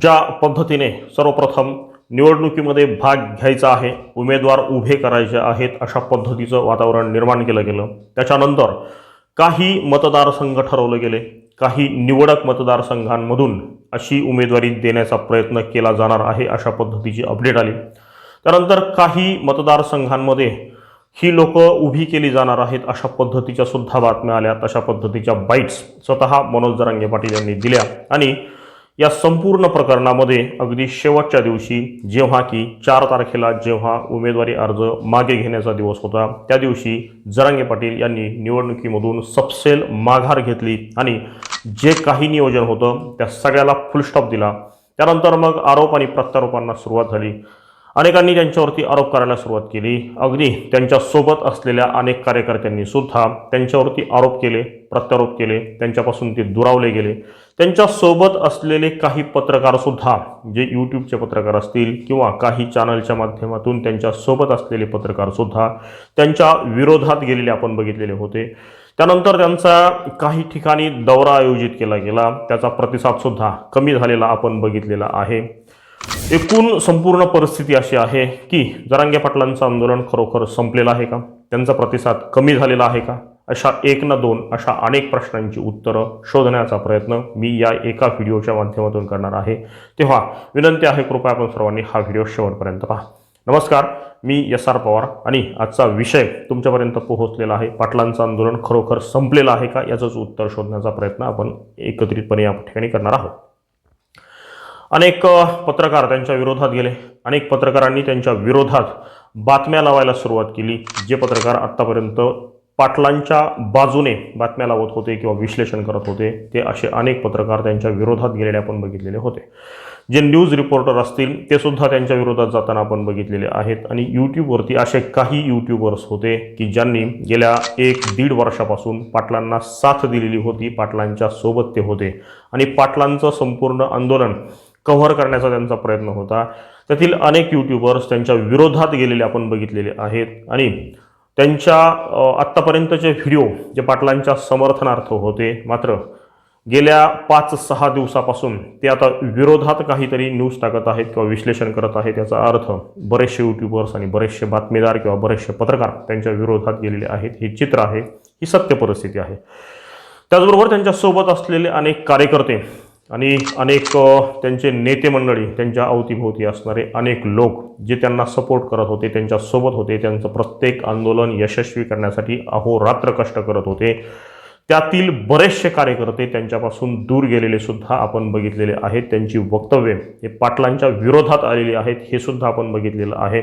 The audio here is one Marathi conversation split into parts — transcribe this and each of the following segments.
ज्या पद्धतीने सर्वप्रथम निवडणुकीमध्ये भाग घ्यायचा आहे उमेदवार उभे करायचे आहेत अशा पद्धतीचं वातावरण निर्माण केलं गेलं. त्याच्यानंतर काही मतदारसंघ ठरवले गेले. काही निवडक मतदारसंघांमधून अशी उमेदवारी देण्याचा प्रयत्न केला जाणार आहे अशा पद्धतीची अपडेट आली. त्यानंतर काही मतदारसंघांमध्ये ही लोक उभी केली जाणार आहेत अशा पद्धतीच्या सुद्धा बातम्या आल्या. तशा पद्धतीच्या बाईट्स स्वतः मनोज जरांगे पाटील यांनी दिल्या. आणि या संपूर्ण प्रकरणामध्ये अगदी शेवटच्या दिवशी जेव्हा की चार तारखेला जेव्हा उमेदवारी अर्ज मागे घेण्याचा दिवस होता त्या दिवशी जरांगे पाटील यांनी निवडणुकीमधून सपसेल माघार घेतली आणि जे काही नियोजन होतं त्या सगळ्याला फुलस्टॉप दिला. त्यानंतर मग आरोप आणि प्रत्यारोपांना सुरुवात झाली. अनेकांनी त्यांच्यावरती आरोप करायला सुरुवात केली. अगदी त्यांच्यासोबत असलेल्या अनेक कार्यकर्त्यांनी सुद्धा त्यांच्यावरती आरोप केले प्रत्यारोप केले त्यांच्यापासून ते दुरावले गेले. त्यांच्यासोबत असलेले काही पत्रकारसुद्धा जे यूट्यूबचे पत्रकार असतील किंवा काही चॅनलच्या माध्यमातून त्यांच्यासोबत असलेले पत्रकारसुद्धा त्यांच्या विरोधात गेलेले आपण बघितलेले होते. त्यानंतर त्यांचा काही ठिकाणी दौरा आयोजित केला गेला. त्याचा प्रतिसादसुद्धा कमी झालेला आपण बघितलेला आहे. एकूण संपूर्ण परिस्थिती अशी आहे की जरांगे पाटलांचं आंदोलन खरोखर संपलेलं आहे का? त्यांचा प्रतिसाद कमी झालेला आहे का? अशा एक ना दोन अशा अनेक प्रश्नांची उत्तरं शोधण्याचा प्रयत्न मी या एका व्हिडिओच्या माध्यमातून करणार आहे. तेव्हा विनंती आहे कृपया आपण सर्वांनी हा व्हिडिओ शेवटपर्यंत पहा. नमस्कार मी एस आर पवार आणि आजचा विषय तुमच्यापर्यंत पोहोचलेला आहे. पाटलांचं आंदोलन खरोखर संपलेलं आहे का? याचंच उत्तर शोधण्याचा प्रयत्न आपण एकत्रितपणे या ठिकाणी करणार आहोत. अनेक पत्रकार त्यांच्या विरोधात गेले. अनेक पत्रकारांनी त्यांच्या विरोधात बातम्या लावायला सुरुवात केली जे पत्रकार आत्तापर्यंत पाटलांच्या बाजूने बातम्या लावत होते किंवा विश्लेषण करत होते ते असे अनेक पत्रकार त्यांच्या विरोधात गेलेले आपण बघितलेले होते. जे न्यूज रिपोर्टर असतील ते सुद्धा त्यांच्या विरोधात जाताना आपण बघितलेले आहेत. आणि यूट्यूबवरती असे काही यूट्यूबर्स होते की ज्यांनी गेल्या एक दीड वर्षापासून पाटलांना साथ दिलेली होती पाटलांच्या सोबत ते होते. आणि पाटलांचं संपूर्ण आंदोलन कव्हर करण्याचा त्यांचा प्रयत्न होता. त्यातील अनेक यूट्यूबर्स त्यांच्या विरोधात गेलेले आपण बघितलेले आहेत. आणि त्यांच्या आत्तापर्यंतचे व्हिडिओ जे पाटलांच्या समर्थनार्थ होते मात्र गेल्या पाच सहा दिवसापासून ते आता विरोधात काहीतरी न्यूज टाकत आहेत किंवा विश्लेषण करत आहेत याचा अर्थ बरेचसे यूट्यूबर्स आणि बरेचसे बातमीदार किंवा बरेचसे पत्रकार त्यांच्या विरोधात गेलेले आहेत. हे चित्र आहे ही सत्य परिस्थिती आहे. त्याचबरोबर त्यांच्यासोबत असलेले अनेक कार्यकर्ते आणि अनेक त्यांचे नेते मंडळी त्यांच्या अवतीभोवती असणारे अनेक लोक जे त्यांना सपोर्ट करत होते त्यांच्यासोबत होते त्यांचं प्रत्येक आंदोलन यशस्वी करण्यासाठी अहोरात्र कष्ट करत होते. त्यातील बरेचसे कार्यकर्ते त्यांच्यापासून दूर गेलेले सुद्धा आपण बघितलेले आहेत. त्यांची वक्तव्ये हे पाटलांच्या विरोधात आलेली आहेत हे सुद्धा आपण बघितलेलं आहे.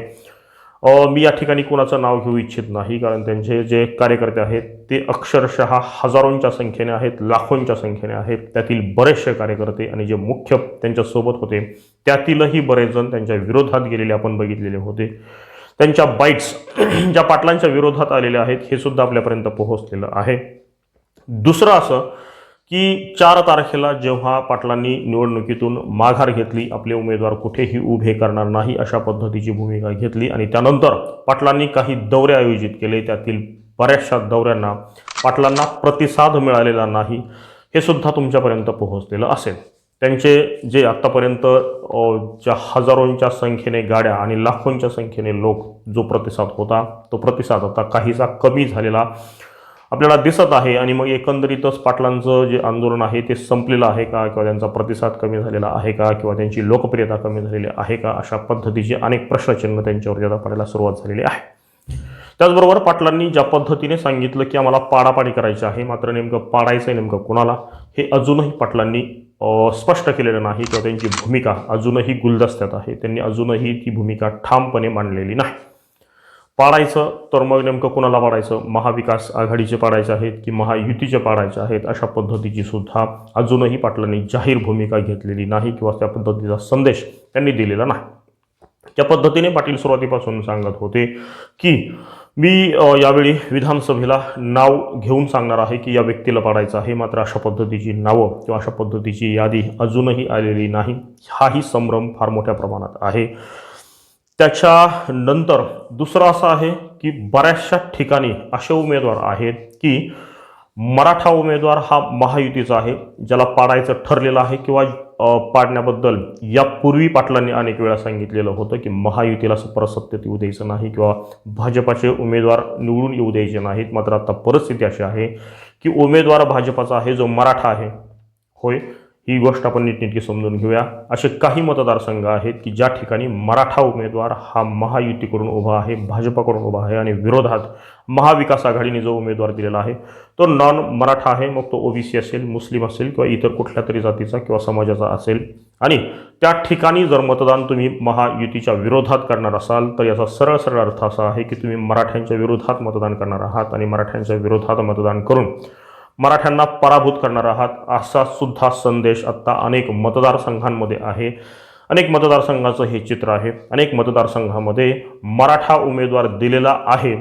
मी या ठिकाणी कोणाचं नाव घेऊ इच्छित नाही कारण त्यांचे जे कार्यकर्ते आहेत ते अक्षरशः हजारोंच्या संख्येने आहेत लाखोंच्या संख्येने आहेत. त्यातील बरेचसे कार्यकर्ते आणि जे मुख्य त्यांच्यासोबत होते त्यातीलही बरेच जण त्यांच्या विरोधात गेलेले आपण बघितलेले होते. त्यांच्या बाईट्स ज्या पाटलांच्या विरोधात आलेल्या आहेत हे सुद्धा आपल्यापर्यंत पोहोचलेलं आहे. दुसरं असं की चार तारखेला जेव्हा पाटलांनी निवडणुकीतून माघार घेतली आपले उमेदवार कुठेही उभे करणार नाही अशा पद्धतीची भूमिका घेतली आणि त्यानंतर पाटलांनी काही दौरे आयोजित केले. त्यातील बऱ्याचशा दौऱ्यांना पाटलांना प्रतिसाद मिळालेला नाही हे सुद्धा तुमच्यापर्यंत पोहोचलेलं असेल. त्यांचे जे आत्तापर्यंत ज्या हजारोंच्या संख्येने गाड्या आणि लाखोंच्या संख्येने लोक जो प्रतिसाद होता तो प्रतिसाद आता काहीसा कमी झालेला आपल्याला दिसत आहे आणि मग एकंदरीतच पाटलांचं जे आंदोलन आहे ते संपलेलं आहे का? किंवा त्यांचा प्रतिसाद कमी झालेला आहे का? किंवा त्यांची लोकप्रियता कमी झालेली आहे का? अशा पद्धतीचे अनेक प्रश्नचिन्ह त्यांच्यावरती आता पडायला सुरुवात झालेली आहे. त्याचबरोबर पाटलांनी ज्या पद्धतीने सांगितलं की आम्हाला पाडापाडी करायची आहे मात्र नेमकं पाडायचं आहे नेमकं कोणाला? हे अजूनही पाटलांनी स्पष्ट केलेलं नाही. किंवा त्यांची भूमिका अजूनही गुलदस्त्यात आहे. त्यांनी अजूनही ती भूमिका ठामपणे मांडलेली नाही. पाडायचं तर मग नेमकं कुणाला पाडायचं? महाविकास आघाडीचे पाडायचे आहेत की महायुतीचे पाडायचे आहेत? अशा पद्धतीची सुद्धा अजूनही पाटलांनी जाहीर भूमिका घेतलेली नाही किंवा त्या पद्धतीचा संदेश त्यांनी दिलेला नाही. त्या पद्धतीने पाटील सुरुवातीपासून सांगत होते की मी यावेळी विधानसभेला नाव घेऊन सांगणार आहे की या व्यक्तीला पाडायचं आहे. मात्र अशा पद्धतीची नावं किंवा अशा पद्धतीची यादी अजूनही आलेली नाही. हाही संभ्रम फार मोठ्या प्रमाणात आहे. त्याच्यानंतर दुसरं असं आहे की बऱ्याचशा ठिकाणी असे उमेदवार आहेत की मराठा उमेदवार हा महायुतीचा आहे ज्याला पाडायचं ठरलेलं आहे किंवा पाडण्याबद्दल यापूर्वी पाटलांनी अनेक वेळा सांगितलेलं होतं की महायुतीला परत येऊ द्यायचं नाही किंवा भाजपाचे उमेदवार निवडून येऊ द्यायचे नाहीत. मात्र आता परिस्थिती अशी आहे की उमेदवार भाजपाचा आहे जो मराठा आहे होय ही गोष्ट आपण नीटनेटकी समजून घेऊया. असे काही मतदारसंघ आहेत की ज्या ठिकाणी मराठा उमेदवार हा महायुतीकडून उभा आहे भाजपाकडून उभा आहे आणि विरोधात महाविकास आघाडीने जो उमेदवार दिलेला आहे तो नॉन मराठा आहे. मग तो ओबीसी असेल मुस्लिम असेल किंवा इतर कुठल्या तरी जातीचा किंवा समाजाचा असेल. आणि त्या ठिकाणी जर मतदान तुम्ही महायुतीच्या विरोधात करणार असाल तर याचा सरळ सरळ अर्थ असा आहे की तुम्ही मराठ्यांच्या विरोधात मतदान करणार आहात आणि मराठ्यांच्या विरोधात मतदान करून मराठ्यांना पराभूत करणार आहात असा सुद्धा संदेश आत्ता अनेक मतदारसंघांमध्ये आहे. अनेक मतदारसंघाचं हे चित्र आहे. अनेक मतदारसंघामध्ये मराठा उमेदवार दिलेला आहे.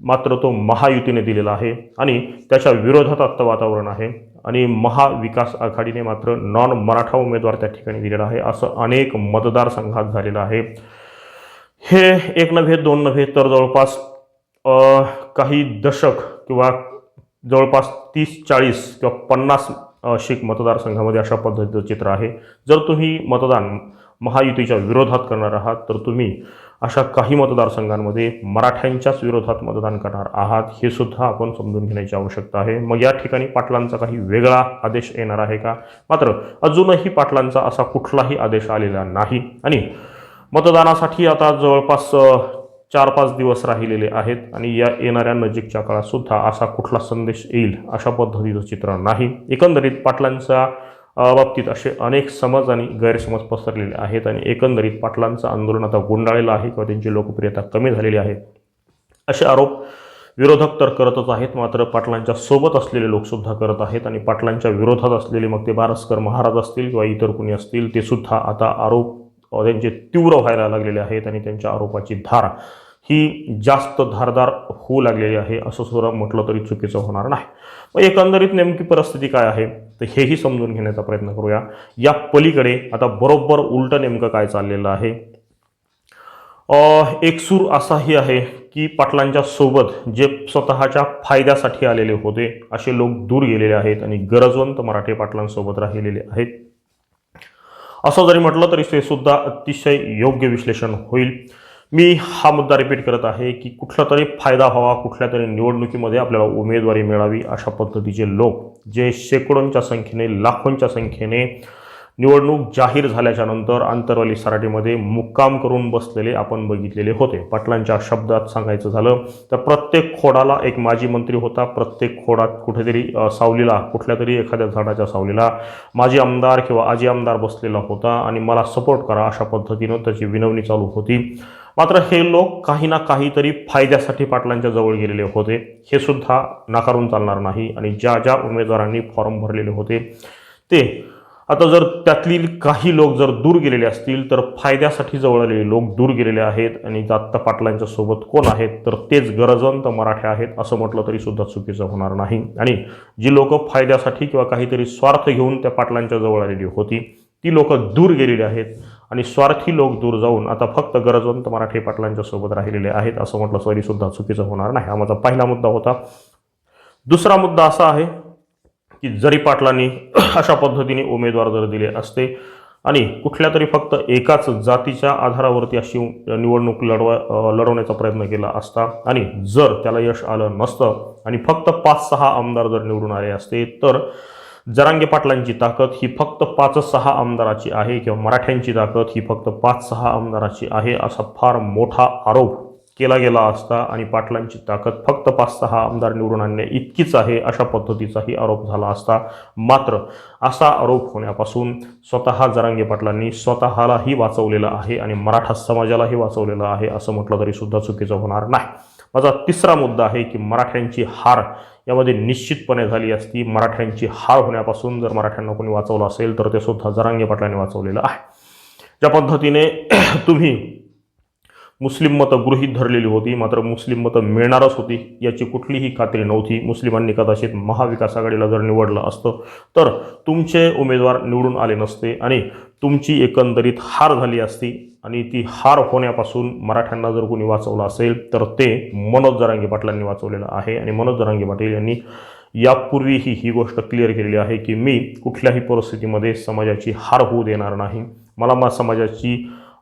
मात्र तो महायुतीने दिलेला आहे आणि त्याच्या विरोधात आत्ता वातावरण आहे. आणि महाविकास आघाडीने मात्र नॉन मराठा उमेदवार त्या ठिकाणी दिलेला आहे असं अनेक मतदारसंघात झालेलं आहे. हे एक नव्हे दोन नव्हे तर जवळपास काही दशक किंवा जवळपास तीस चाळीस किंवा पन्नास शीख मतदारसंघामध्ये अशा पद्धतीचं चित्र आहे. जर तुम्ही मतदान महायुतीच्या विरोधात करणार आहात तर तुम्ही अशा काही मतदारसंघांमध्ये मराठ्यांच्याच विरोधात मतदान करणार आहात हे सुद्धा आपण समजून घेण्याची आवश्यकता आहे. मग या ठिकाणी पाटलांचा काही वेगळा आदेश येणार आहे का? मात्र अजूनही पाटलांचा असा कुठलाही आदेश आलेला नाही. आणि मतदानासाठी आता जवळपास चार पाच दिवस राहिलेले आहेत आणि या येणाऱ्या नजीकच्या काळातसुद्धा असा कुठला संदेश येईल अशा पद्धतीचं चित्र नाही. एकंदरीत पाटलांच्या बाबतीत असे अनेक समज आणि गैरसमज पसरलेले आहेत आणि एकंदरीत पाटलांचं आंदोलन आता गुंडाळलेलं आहे किंवा त्यांची लोकप्रियता कमी झालेली आहे. असे आरोप विरोधक तर करतच आहेत मात्र पाटलांच्या सोबत असलेले लोकसुद्धा करत आहेत आणि पाटलांच्या विरोधात असलेले मग ते बारस्कर महाराज असतील किंवा इतर कुणी असतील ते सुद्धा आता आरोप त्यांचे तीव्र व्हायला लागलेले आहेत आणि त्यांच्या आरोपाची धार ही जास्त धारदार होऊ लागलेली आहे असं सुद्धा म्हटलं तरी चुकीचं होणार नाही. मग एकंदरीत नेमकी परिस्थिती काय आहे? तर हेही समजून घेण्याचा प्रयत्न करूया. या पलीकडे आता बरोबर उलटं नेमकं काय चाललेलं आहे? एकसूर एक सूर असाही आहे की पाटलांच्या सोबत जे स्वतःच्या फायद्यासाठी आलेले होते असे लोक दूर गेलेले आहेत आणि गरजवंत मराठी पाटलांसोबत राहिलेले आहेत. असं जरी म्हटलं तरी ते सुद्धा अतिशय योग्य विश्लेषण होईल. मी हा मुद्दा रिपीट करत आहे की कुठला तरी फायदा व्हावा कुठल्या तरी निवडणुकीमध्ये आपल्याला उमेदवारी मिळावी अशा पद्धतीचे लोक जे शेकडोंच्या संख्येने लाखोंच्या संख्येने निवडणूक जाहीर झाल्याच्यानंतर आंतरवाली सराटीमध्ये मुक्काम करून बसलेले आपण बघितलेले होते. पाटलांच्या शब्दात सांगायचं झालं तर प्रत्येक खोडाला एक माजी मंत्री होता. प्रत्येक खोडात कुठेतरी सावलीला कुठल्या तरी एखाद्या झाडाच्या सावलीला माजी आमदार किंवा आजी आमदार बसलेला होता आणि मला सपोर्ट करा अशा पद्धतीनं त्याची विनवणी चालू होती. मात्र हे लोक काही ना काहीतरी फायद्यासाठी पाटलांच्या जवळ गेलेले होते. हे सुद्धा नाकारून चालणार नाही आणि ज्या ज्या उमेदवारांनी फॉर्म भरलेले होते ते आता जर त्यातली काही लोक जर दूर गेलेले असतील तर फायद्यासाठी जवळ आलेले लोक दूर गेलेले आहेत आणि दत्त पाटलांच्या सोबत कोण आहेत तर तेच गरजवंत मराठे आहेत असं म्हटलं तरी सुद्धा चुकीचं होणार नाही. आणि जी लोक फायद्यासाठी किंवा काहीतरी स्वार्थ घेऊन त्या पाटलांच्या जवळ आलेली होती ती लोक दूर गेलेली आहेत आणि स्वार्थी लोक दूर जाऊन आता फक्त गरजवंत मराठी पाटलांच्या सोबत राहिलेले आहेत असं म्हटलं तरी सुद्धा चुकीचं होणार नाही. हा माझा पहिला मुद्दा होता. दुसरा मुद्दा असा आहे की जरी पाटलांनी अशा पद्धतीने उमेदवार जर दिले असते आणि कुठल्या तरी फक्त एकाच जातीच्या आधारावरती अशी निवडणूक लढवा लढवण्याचा प्रयत्न केला असता आणि जर त्याला यश आलं नसतं आणि फक्त पाच सहा आमदार जर निवडून आले असते तर जरांगे पाटलांची ताकद ही फक्त पाच सहा आमदाराची आहे किंवा मराठ्यांची ताकद ही फक्त पाच सहा आमदाराची आहे असा फार मोठा आरोप केला गेला असता आणि पाटलांची ताकद फक्त पाच सहा आमदार निवडून आणणे इतकीच आहे अशा पद्धतीचाही आरोप झाला असता. मात्र असा आरोप होण्यापासून स्वतः जरांगे पाटलांनी स्वतःलाही वाचवलेलं आहे आणि मराठा समाजालाही वाचवलेलं आहे असं म्हटलं तरी सुद्धा चुकीचं होणार नाही. माझा तिसरा मुद्दा आहे की मराठ्यांची हार यामध्ये निश्चितपणे झाली असती. मराठ्यांची हार होण्यापासून जर मराठ्यांना कोणी वाचवलं असेल तर ते सुद्धा जरांगे पाटलांनी वाचवलेलं आहे. ज्या पद्धतीने तुम्ही मुस्लिम मतं गृहीत धरलेली होती मात्र मुस्लिम मतं मिळणारच होती याची कुठलीही खात्री नव्हती. मुस्लिमांनी कदाचित महाविकास आघाडीला जर निवडलं असतं तर तुमचे उमेदवार निवडून आले नसते आणि तुमची एकंदरीत हार झाली असती आणि ती हार होण्यापासून मराठ्यांना जर कोणी वाचवलं असेल तर ते मनोज जरांगे पाटलांनी वाचवलेलं आहे. आणि मनोज जरांगे पाटील यांनी यापूर्वीही ही गोष्ट क्लिअर केलेली आहे की मी कुठल्याही परिस्थितीमध्ये समाजाची हार होऊ देणार नाही. मला मा समाजाची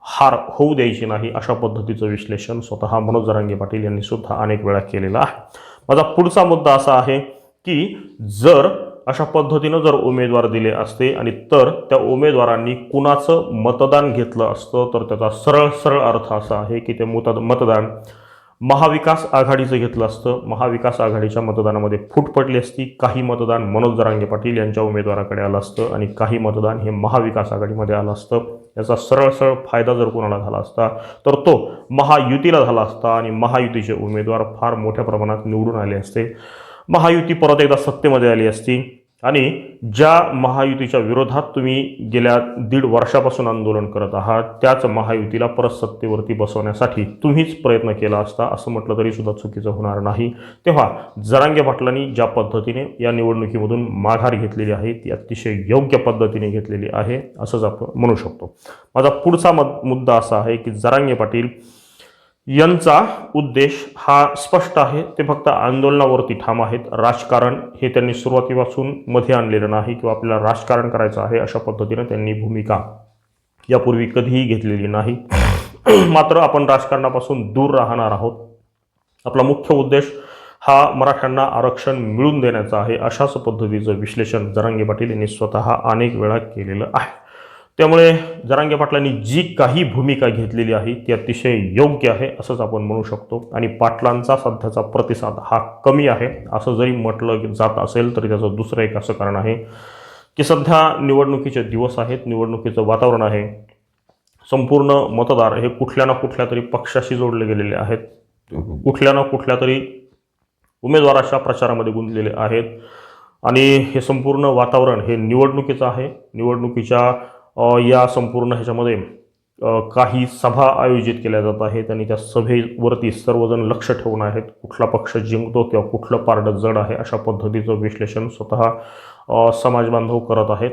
हार होऊ द्यायची नाही अशा पद्धतीचं विश्लेषण स्वतः मनोज जरांगे पाटील यांनी सुद्धा अनेक वेळा केलेलं आहे. माझा पुढचा मुद्दा असा आहे की जर अशा पद्धतीनं जर उमेदवार दिले असते आणि तर त्या उमेदवारांनी कुणाचं मतदान घेतलं असतं तर त्याचा सरळ सरळ अर्थ असा आहे की ते मत मतदान महाविकास आघाडीचं घेतलं असतं. महाविकास आघाडीच्या मतदानामध्ये फूट पडली असती. काही मतदान मनोज दरांगे पाटील यांच्या उमेदवाराकडे आलं असतं आणि काही मतदान हे महाविकास आघाडीमध्ये आलं असतं. याचा सरळ सरळ फायदा जर कोणाला झाला असता तर तो महायुतीला झाला असता आणि महायुतीचे उमेदवार फार मोठ्या प्रमाणात निवडून आले असते. महायुती परत एकदा सत्तेमध्ये आली असती. आणि ज्या महायुतीच्या विरोधात तुम्ही गेल्या दीड वर्षापासून आंदोलन करत आहात त्याच महायुतीला परत सत्तेवरती बसवण्यासाठी तुम्हीच प्रयत्न केला असता असं म्हटलं तरी सुद्धा चुकीचं होणार नाही. तेव्हा जरांगे पाटलांनी ज्या पद्धतीने या निवडणुकीमधून माघार घेतलेली आहे ती अतिशय योग्य पद्धतीने घेतलेली आहे असंच आपण म्हणू शकतो. माझा पुढचा मद मुद्दा असा आहे की जरांगे पाटील यांचा उद्देश हा स्पष्ट आहे. ते फक्त आंदोलनावरती ठाम आहेत. राजकारण हे त्यांनी सुरुवातीपासून मध्ये आणलेलं नाही किंवा आपल्याला राजकारण करायचं आहे अशा पद्धतीनं त्यांनी भूमिका यापूर्वी कधीही घेतलेली नाही. मात्र आपण राजकारणापासून दूर राहणार आहोत. आपला मुख्य उद्देश हा मराठ्यांना आरक्षण मिळवून देण्याचा आहे अशाच पद्धतीचं विश्लेषण जरांगे पाटील यांनी स्वतः अनेक वेळा केलेलं आहे. त्यामुळे जरांगे पाटलांनी जी काही भूमिका घेतलेली आहे ती अतिशय योग्य आहे असंच आपण म्हणू शकतो. आणि पाटलांचा सध्याचा प्रतिसाद हा कमी आहे. असं जरी म्हटलं जात असेल तरी त्याचं दुसरं एक असं कारण आहे की सध्या निवडणुकीचे दिवस आहेत निवडणुकीचं वातावरण आहे. संपूर्ण मतदार हे कुठल्या ना कुठल्या तरी पक्षाशी जोडले गेलेले आहेत. कुठल्या ना कुठल्या तरी उमेदवाराच्या प्रचारामध्ये गुंतलेले आहेत. आणि हे संपूर्ण वातावरण हे निवडणुकीचं आहे. निवडणुकीच्या या संपूर्ण ह्याच्यामध्ये काही सभा आयोजित केल्या जात आहेत आणि त्या सभेवरती सर्वजण लक्ष ठेवून आहेत. कुठला पक्ष जिंकतो किंवा कुठलं पारडं जड आहे अशा पद्धतीचं विश्लेषण स्वतः समाजबांधव करत आहेत.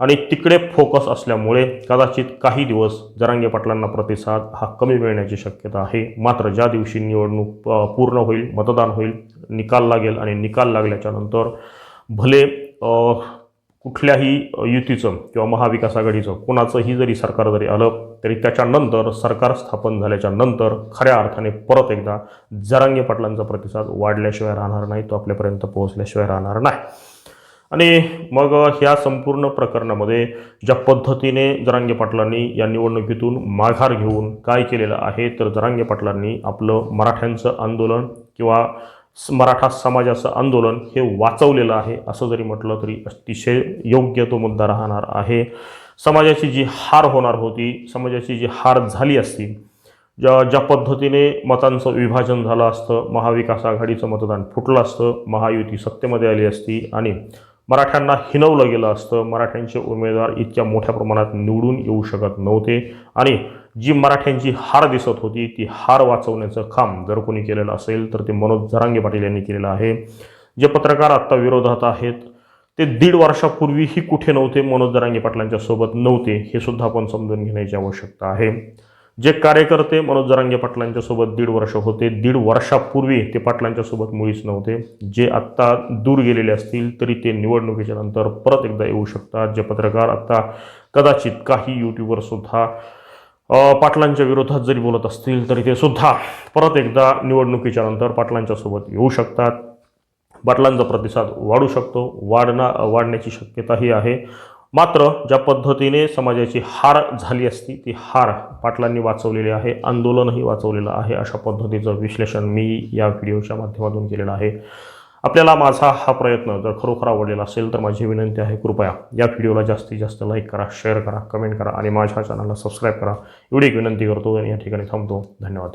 आणि तिकडे फोकस असल्यामुळे कदाचित काही दिवस जरांगे पाटलांना प्रतिसाद हा कमी मिळण्याची शक्यता आहे. मात्र ज्या दिवशी निवडणूक पूर्ण होईल मतदान होईल निकाल लागेल आणि निकाल लागल्याच्यानंतर भले कुठल्याही युतीचं किंवा महाविकास आघाडीचं कुणाचंही जरी सरकार जरी आलं तरी त्याच्यानंतर सरकार स्थापन झाल्याच्यानंतर खऱ्या अर्थाने परत एकदा जरांगे पाटलांचा प्रतिसाद वाढल्याशिवाय राहणार नाही तो आपल्यापर्यंत पोहोचल्याशिवाय राहणार नाही. आणि मग ह्या संपूर्ण प्रकरणामध्ये ज्या पद्धतीने जरांगे पाटलांनी या निवडणुकीतून माघार घेऊन काय केलेलं आहे तर जरांगे पाटलांनी आपलं मराठ्यांचं आंदोलन किंवा मराठा समाजाचं आंदोलन हे वाचवलेलं आहे असं जरी म्हटलं तरी अतिशय योग्य तो मुद्दा राहणार आहे. समाजाची जी हार होणार होती समाजाची जी हार झाली असती ज्या ज्या पद्धतीने मतांचं विभाजन झालं असतं महाविकास आघाडीचं मतदान फुटलं असतं महायुती सत्तेमध्ये आली असती आणि मराठ्यांना हिनवलं गेलं असतं मराठ्यांचे उमेदवार इतक्या मोठ्या प्रमाणात निवडून येऊ शकत नव्हते आणि जी मराठ्यांची हार दिसत होती ती हार वाचवण्याचं काम जर कोणी केलेलं असेल तर ते मनोज जरांगे पाटील यांनी केलेलं आहे. जे पत्रकार आत्ता विरोधात आहेत ते दीड वर्षापूर्वीही कुठे नव्हते मनोज जरांगे पाटलांच्या सोबत नव्हते हे सुद्धा आपण समजून घेण्याची आवश्यकता आहे. जे कार्यकर्ते मनोज जरांगे पाटलांच्या सोबत दीड वर्ष होते दीड वर्षापूर्वी ते पाटलांच्या सोबत मुळीच नव्हते. जे आत्ता दूर गेलेले असतील तरी ते निवडणुकीच्या नंतर परत एकदा येऊ शकतात. जे पत्रकार आत्ता कदाचित काही यूट्यूबवर सुद्धा पाटलांच्या विरोधात जरी बोलत असतील तरी ते सुद्धा परत एकदा निवडणुकीच्या नंतर पाटलांच्या सोबत येऊ शकतात. पाटलांचा प्रतिसाद वाढू शकतो. वाढना वाढण्याची शक्यताही आहे. मात्र ज्या पद्धतीने समाजाची हार झाली असती ती हार पाटलांनी वाचवलेली आहे. आंदोलनही वाचवलेलं आहे. अशा पद्धतीचं विश्लेषण मी या व्हिडिओच्या माध्यमातून केलेलं आहे. आपल्याला माझा हा प्रयत्न जर खरोखर आवडलेला असेल तर माझी विनंती आहे कृपया या व्हिडिओला जास्तीत जास्त लाईक करा शेअर करा कमेंट करा आणि माझ्या चॅनलला सबस्क्राईब करा. एवढी एक विनंती करतो आणि या ठिकाणी थांबतो. धन्यवाद.